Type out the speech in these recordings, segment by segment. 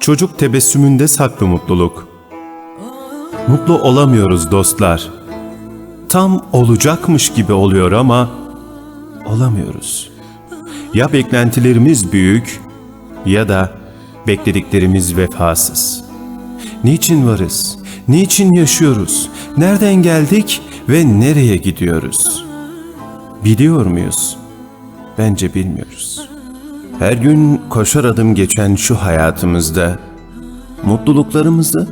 Çocuk tebessümünde saklı mutluluk. Mutlu olamıyoruz dostlar. Tam olacakmış gibi oluyor ama olamıyoruz. Ya beklentilerimiz büyük ya da beklediklerimiz vefasız. Niçin varız? Niçin yaşıyoruz? Nereden geldik ve nereye gidiyoruz? Biliyor muyuz? Bence bilmiyoruz. Her gün koşar adım geçen şu hayatımızda mutluluklarımızı,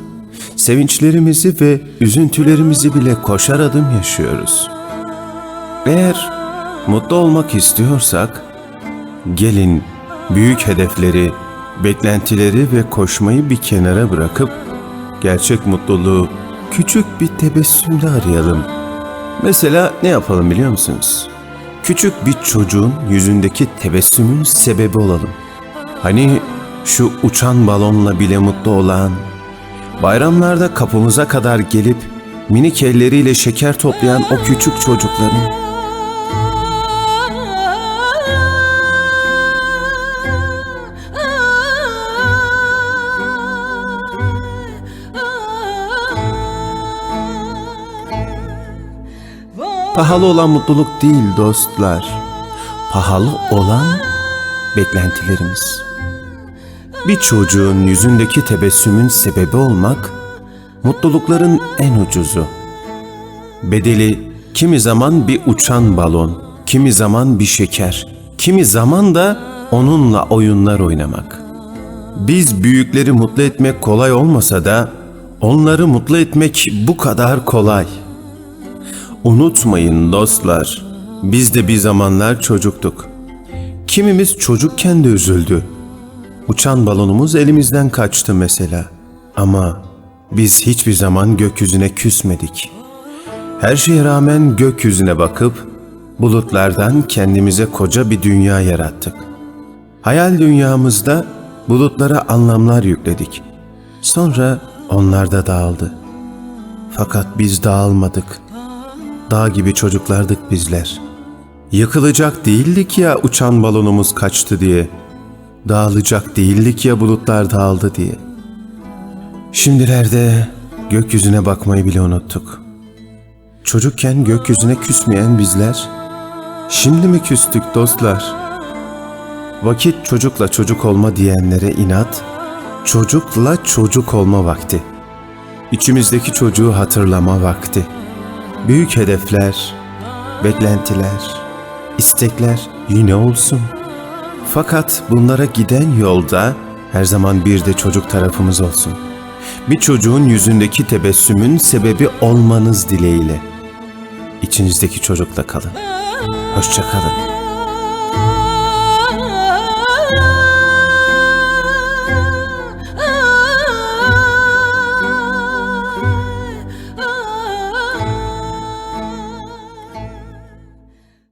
sevinçlerimizi ve üzüntülerimizi bile koşar adım yaşıyoruz. Eğer mutlu olmak istiyorsak gelin büyük hedefleri, beklentileri ve koşmayı bir kenara bırakıp gerçek mutluluğu küçük bir tebessümle arayalım. Mesela ne yapalım biliyor musunuz? Küçük bir çocuğun yüzündeki tebessümün sebebi olalım. Hani şu uçan balonla bile mutlu olan, bayramlarda kapımıza kadar gelip minik elleriyle şeker toplayan o küçük çocukların Pahalı olan mutluluk değil dostlar. Pahalı olan beklentilerimiz. Bir çocuğun yüzündeki tebessümün sebebi olmak, mutlulukların en ucuzu. Bedeli kimi zaman bir uçan balon, kimi zaman bir şeker, kimi zaman da onunla oyunlar oynamak. Biz büyükleri mutlu etmek kolay olmasa da onları mutlu etmek bu kadar kolay. Unutmayın dostlar, biz de bir zamanlar çocuktuk. Kimimiz çocukken de üzüldü. Uçan balonumuz elimizden kaçtı mesela. Ama biz hiçbir zaman gökyüzüne küsmedik. Her şeye rağmen gökyüzüne bakıp bulutlardan kendimize koca bir dünya yarattık. Hayal dünyamızda bulutlara anlamlar yükledik. Sonra onlar da dağıldı. Fakat biz dağılmadık. Dağ gibi çocuklardık bizler. Yıkılacak değildik ya uçan balonumuz kaçtı diye. Dağılacak değildik ya bulutlar dağıldı diye. Şimdilerde gökyüzüne bakmayı bile unuttuk. Çocukken gökyüzüne küsmeyen bizler, şimdi mi küstük dostlar? Vakit çocukla çocuk olma diyenlere inat, çocukla çocuk olma vakti. İçimizdeki çocuğu hatırlama vakti. Büyük hedefler, beklentiler, istekler yine olsun. Fakat bunlara giden yolda her zaman bir de çocuk tarafımız olsun. Bir çocuğun yüzündeki tebessümün sebebi olmanız dileğiyle. İçinizdeki çocukla kalın. Hoşça kalın.